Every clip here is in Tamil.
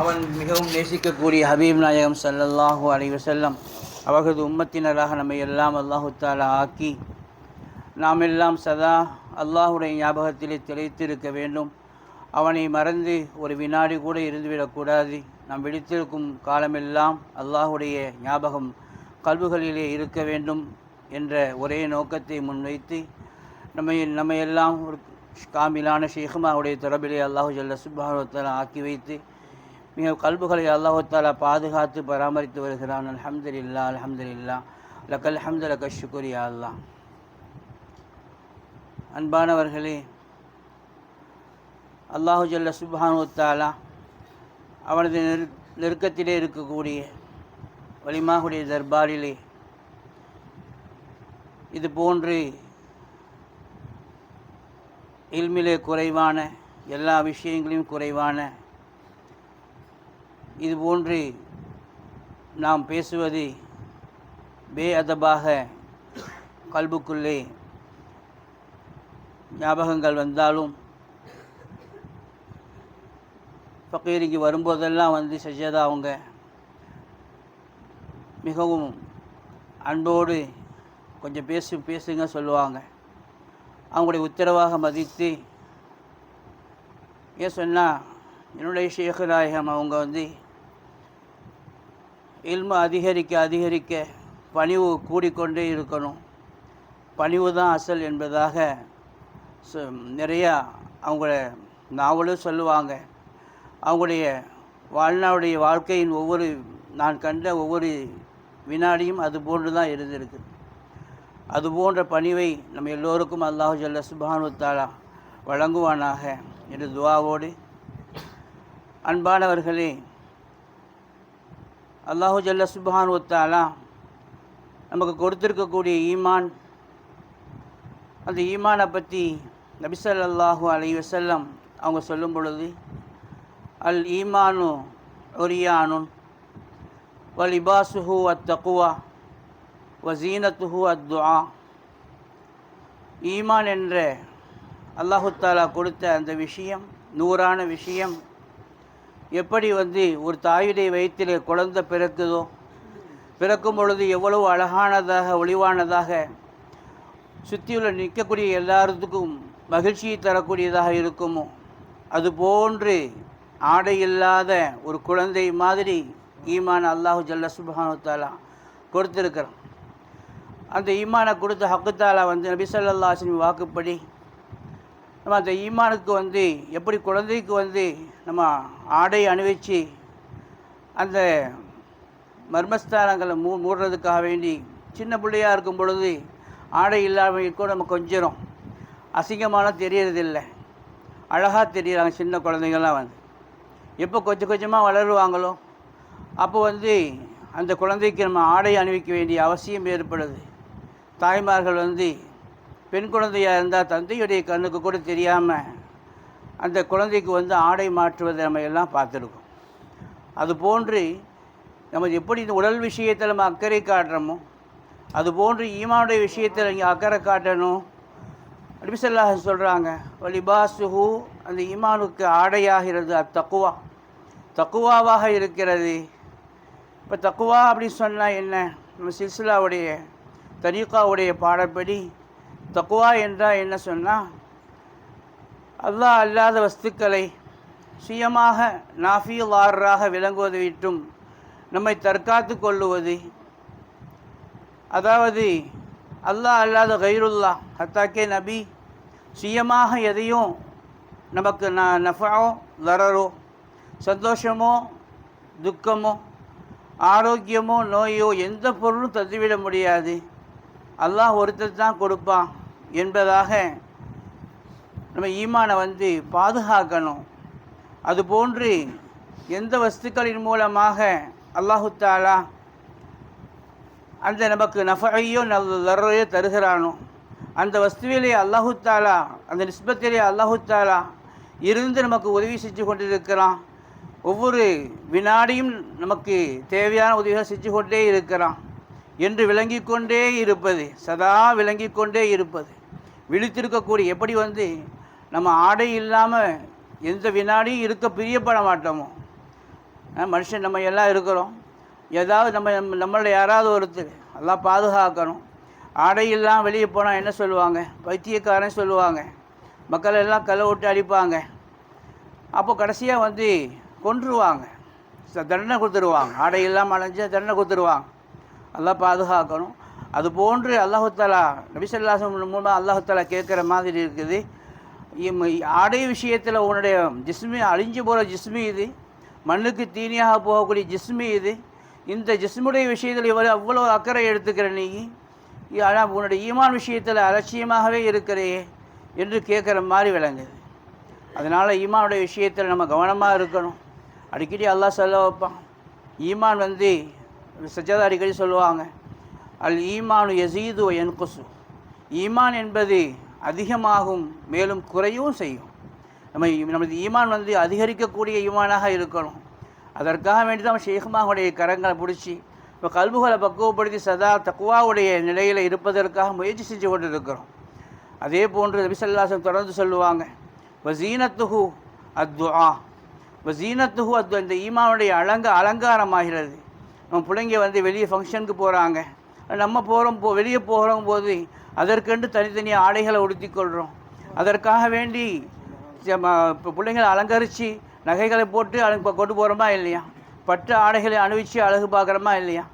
அவன் மிகவும் நேசிக்கக்கூடிய ஹபீப் நாயகம் சல்லல்லாஹூ அலைவசல்லம் வஸல்லம். அவரது உம்மத்தினராக நம்மை எல்லாம் அல்லாஹு தாலா ஆக்கி நாம் எல்லாம் சதா அல்லாஹுடைய ஞாபகத்திலே திளைத்திருக்க வேண்டும். அவனை மறந்து ஒரு வினாடி கூட இருந்துவிடக்கூடாது நாம் விழித்திருக்கும் காலமெல்லாம் அல்லாஹுடைய ஞாபகம் கல்வுகளிலே இருக்க வேண்டும் என்ற ஒரே நோக்கத்தை முன்வைத்து நம்மை நம்மையெல்லாம் ஒரு காமிலான ஷேகுமாவுடைய தொடர்பிலே அல்லாஹு ஜல்ல சுபானுவத்தாலா ஆக்கி வைத்து மிக கல்புகளை அல்லாஹாலா பாதுகாத்து பராமரித்து வருகிறான். அல்ஹம்துலில்லா அல்ஹம்துலில்லா லக்கல் ஹம்து லக்க ஷுக்குரியா அல்லாஹ். அன்பானவர்களே அல்லாஹு ஜல்ல சுபானுவத்தாலா அவனது நெரு நெருக்கத்திலே இருக்கக்கூடிய வலிமாகுடைய தர்பாரிலே இது போன்று இல்மிலே குறைவான எல்லா விஷயங்களையும் குறைவான இது போன்று நாம் பேசுவது பேஅதபாக கல்புக்குள்ளே ஞாபகங்கள் வந்தாலும் ஃபக்கீரிக்கு வரும்போதெல்லாம் வந்து சஜதா அவங்க மிகவும் அன்போடு கொஞ்சம் பேசு பேசுங்க சொல்லுவாங்க. அவங்களுடைய உத்தரவாக மதித்து ஏன் சொன்னால் என்னுடைய ஷேக் நாயகம் அவங்க வந்து இல்மு அதிகரிக்க அதிகரிக்க பணிவு கூடிக்கொண்டே இருக்கணும். பணிவு தான் அசல் என்பதாக சொ- நிறையா அவங்கள நாவலும் சொல்லுவாங்க. அவங்களுடைய வாழ்நாளுடைய வாழ்க்கையின் ஒவ்வொரு நான் கண்ட ஒவ்வொரு வினாடியும் அது போன்று தான் இருந்திருக்கு. அது போன்ற பணிவை நம்ம எல்லோருக்கும் அல்லாஹு ஜல்ல சுபானு தாலா வழங்குவானாக. என்று துவாவோடு அன்பானவர்களே அல்லாஹு ஜல்ல சுபான் ஒத்தாலா நமக்கு கொடுத்துருக்கக்கூடிய ஈமான் அந்த ஈமானை பற்றி நபிசல்லாஹு அலி வசல்லம் அவங்க சொல்லும் பொழுது அல் ஈமானு ஒரியானுன் வலிபாசுஹு அத்தகுவா வசீனத்துஹு அத்துஆ ஈமான் என்ற அல்லாஹு தாலா கொடுத்த அந்த விஷயம் நூறான விஷயம் எப்படி வந்து ஒரு தாயுடைய வயிற்றிலே குழந்தை பிறக்குதோ பிறக்கும் பொழுது எவ்வளவு அழகானதாக ஒளிவானதாக சுற்றியுள்ள நிற்கக்கூடிய எல்லாத்துக்கும் மகிழ்ச்சியை தரக்கூடியதாக இருக்குமோ? அதுபோன்று ஆடை இல்லாத ஒரு குழந்தை மாதிரி ஈமான் அல்லாஹு ஜல்ல சுபானுத்தாலா தாலா கொடுத்துருக்கிறான். அந்த ஈமானை கொடுத்த ஹக்குத்தாலா வந்து நபிசல்லாசின் வாக்குப்படி நம்ம அந்த ஈமானுக்கு வந்து எப்படி குழந்தைக்கு வந்து நம்ம ஆடை அணிவிச்சு அந்த மர்மஸ்தானங்களை மூ மூடுறதுக்காக வேண்டி சின்ன பிள்ளையாக இருக்கும் பொழுது ஆடை இல்லாமல் கூட நம்ம கொஞ்சிரும் அசிங்கமான தெரியறதில்லை. அழகாக தெரியுறாங்க சின்ன குழந்தைங்கள்லாம் வந்து. எப்போ கொஞ்சம் கொஞ்சமாக வளருவாங்களோ அப்போ வந்து அந்த குழந்தைக்கு நம்ம ஆடை அணிவிக்க வேண்டிய அவசியம் ஏற்படுது. தாய்மார்கள் வந்து பெண் குழந்தையாக இருந்தால் தந்தையுடைய கண்ணுக்கு கூட தெரியாமல் அந்த குழந்தைக்கு வந்து ஆடை மாற்றுவதை நம்ம எல்லாம் பார்த்துருக்கோம். அது போன்று நம்ம எப்படி இந்த உடல் விஷயத்தில் நம்ம அக்கறை காட்டுறோமோ அது போன்று ஈமானுடைய விஷயத்தில் இங்கே அக்கறை காட்டணும். அடிபிசல்லாக சொல்கிறாங்க வலிபாசுஹு அந்த ஈமானுக்கு ஆடையாகிறது அத்தக்குவா தக்குவாவாக இருக்கிறது. இப்போ தக்குவா அப்படின்னு சொன்னால் என்ன? நம்ம சில்சிலாவுடைய தரீக்காவுடைய பாடப்படி தக்குவா என்றால் என்ன சொன்னால் அல்லாஹ் அல்லாத வஸ்துக்களை சுயமாக நாஃபியுல்லாராக விளங்குவதை விட்டும் நம்மை தற்காத்து கொள்ளுவது. அதாவது அல்லாஹ் அல்லாத கைருல்லா ஹத்தாக்கே நபி சுயமாக எதையும் நமக்கு ந நஃபாவோ லரரோ சந்தோஷமோ துக்கமோ ஆரோக்கியமோ நோயோ எந்த பொருளும் தந்துவிட முடியாது. அல்லாஹ் ஒருத்தர் தான் கொடுப்பான். என்பதாக நம்ம ஈமானை வந்து பாதுகாக்கணும். அதுபோன்று எந்த வஸ்துக்களின் மூலமாக அல்லாஹு தாலா அந்த நமக்கு நஃபையோ நல்ல லர்ரையோ தருகிறானோ அந்த வஸ்துவிலே அல்லாஹு தாலா அந்த நிஸ்பத்திலே அல்லாஹு தாலா இருந்து நமக்கு உதவி செஞ்சு கொண்டிருக்கிறான். ஒவ்வொரு வினாடியும் நமக்கு தேவையான உதவியாக செஞ்சு கொண்டே இருக்கிறான். என்று விளங்கி கொண்டே இருப்பது சதா விளங்கி கொண்டே இருப்பது. விழித்திருக்கக்கூடிய எப்படி வந்து நம்ம ஆடை இல்லாமல் எந்த வினாடியும் இருக்க பிரியப்பட மாட்டோமோ? மனுஷன் நம்ம எல்லாம் இருக்கிறோம். ஏதாவது நம்ம நம்ம நம்மள யாராவது ஒருத்தர் எல்லாம் பாதுகாக்கணும். ஆடையெல்லாம் வெளியே போனால் என்ன சொல்லுவாங்க? பைத்தியக்காரன் சொல்லுவாங்க. மக்கள் எல்லாம் கல்லை விட்டு அடிப்பாங்க. அப்போ கடைசியாக வந்து கொன்றுவாங்க. ச- தண்டனை கொடுத்துருவாங்க. ஆடை இல்லாமல் அலைஞ்சா தண்டனை கொடுத்துருவாங்க. எல்லாம் பாதுகாக்கணும். அது போன்று அல்லாஹுத்தாலா நபிசல்லாசம் மூலமாக அல்லாஹுத்தாலா கேட்குற மாதிரி இருக்குது. இம் ஆடை விஷயத்தில் உன்னுடைய ஜிஸ்மி அழிஞ்சு போகிற ஜிஸ்மி இது. மண்ணுக்கு தீனியாக போகக்கூடிய ஜிஸ்மி இது. இந்த ஜிஸ்முடைய விஷயத்தில் இவர் அவ்வளோ அக்கறை எடுத்துக்கிற நீ. ஆனால் உன்னுடைய ஈமான் விஷயத்தில் அலட்சியமாகவே இருக்கிறையே என்று கேட்குற மாதிரி விளங்குது. அதனால் ஈமானுடைய விஷயத்தில் நம்ம கவனமாக இருக்கணும். அடிக்கடி அல்லாஹ் சொல்ல வைப்பான். ஈமான் வந்து சஜாதா அடிக்கடி சொல்லுவாங்க. அல் ஈமானு எசீது என்குசு ஈமான் என்பது அதிகமாகும் மேலும் குறையவும் செய்யும். நம்ம நமது ஈமான் வந்து அதிகரிக்கக்கூடிய ஈமானாக இருக்கணும். அதற்காக வேண்டி தான் ஷேഖ்மாவுடைய கரங்களை பிடிச்சி இப்போ கல்புகளை பக்குவப்படுத்தி சதா தக்குவாவுடைய நிலையில் இருப்பதற்காக முயற்சி செஞ்சு கொண்டு இருக்கிறோம் அதே போன்று நபிசல்லாசம் தொடர்ந்து சொல்லுவாங்க வசீனத்துஹு அத்வா வசீனத்துஹு அத்வா இந்த ஈமானுடைய அலங்க அலங்காரமாகிறது. நம்ம பிள்ளைங்க வந்து வெளியே ஃபங்க்ஷனுக்கு போகிறாங்க நம்ம போகிறோம் போ வெளியே போகிறோம் போது அதற்கென்று தனித்தனி ஆடைகளை உடுத்தி கொள்கிறோம் அதற்காக வேண்டி இப்போ பிள்ளைங்களை அலங்கரித்து நகைகளை போட்டு அழகு கொண்டு போகிறோமா இல்லையா? பட்டு ஆடைகளை அணிவிச்சு அழகு பார்க்குறோமா இல்லையா?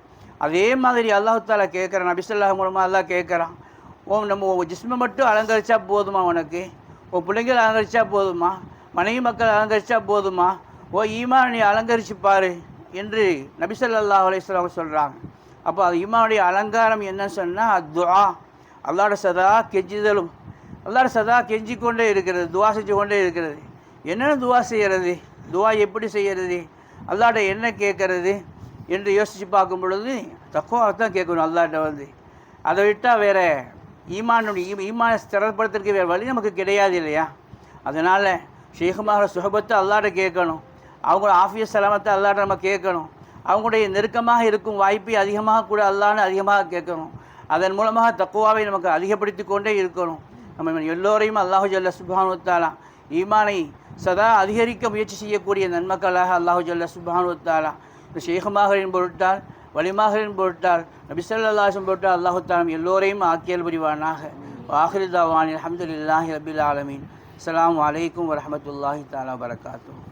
அதே மாதிரி அல்லாஹால கேட்குறேன் கேட்குறான் நபிசல்லாஹ் மூலமாக அல்லா கேட்குறான் ஓ நம்ம ஜிஸ்மை மட்டும் அலங்கரித்தா போதுமா உனக்கு? உன் பிள்ளைங்களை அலங்கரித்தா போதுமா? மனைவி மக்கள் அலங்கரித்தா போதுமா? ஓ ஈமான் நீ அலங்கரிச்சு பாரு என்று நபிசல்லாஹ் அலையம் சொல்கிறாங்க அப்போ அது ஈமானுடைய அலங்காரம் என்ன சொன்னால் துவா அல்லாட சதா கெஞ்சுதலும். அல்லாட சதா கெஞ்சி கொண்டே இருக்கிறது துவா செஞ்சு கொண்டே இருக்கிறது. என்னென்ன துவா செய்கிறது துவா எப்படி செய்கிறது அல்லாட என்ன கேட்கறது? என்று யோசித்து பார்க்கும் பொழுது தக்குவா தான் கேட்கணும் அல்லாட்ட வந்து. அதை விட்டால் வேற ஈமானுடைய ஈமான ஸ்திரப்படுத்துறதுக்கு வேறு வழி நமக்கு கிடையாது இல்லையா? அதனால் ஷேகுமார சுகபத்தை அல்லாட்ட கேட்கணும். அவங்க ஆஃபியஸ் சலாமத்தை அல்லாட்ட நம்ம கேட்கணும். அவங்களுடைய நெருக்கமாக இருக்கும் வாய்ப்பை அதிகமாக கூட அல்லான்னு அதிகமாக கேட்கணும். அதன் மூலமாக தக்குவாவை நமக்கு அதிகப்படுத்தி கொண்டே இருக்கணும். நம்ம எல்லோரையும் அல்லாஹு ஜல்ல சுபானுத்தாலா ஈமானை சதா அதிகரிக்க முயற்சி செய்யக்கூடிய நன்மக்களாக அல்லாஹு ஜல்ல சுபானுத்தாலா இப்போ ஷேகமாகரின் பொருட்டால் வலிமாகரின் பொருட்டால் நபிசல்லாசன் பொருட்டால் அல்லாஹு தாலம் எல்லோரையும் ஆக்கியல் புரிவானாக. வாஹிருதாவானில் அஹமதுல்லாஹி ரபில் ஆலமீன். அஸ்லாம் வலைக்கம் வரமத்துல்லாஹி தாலா வரகாத்து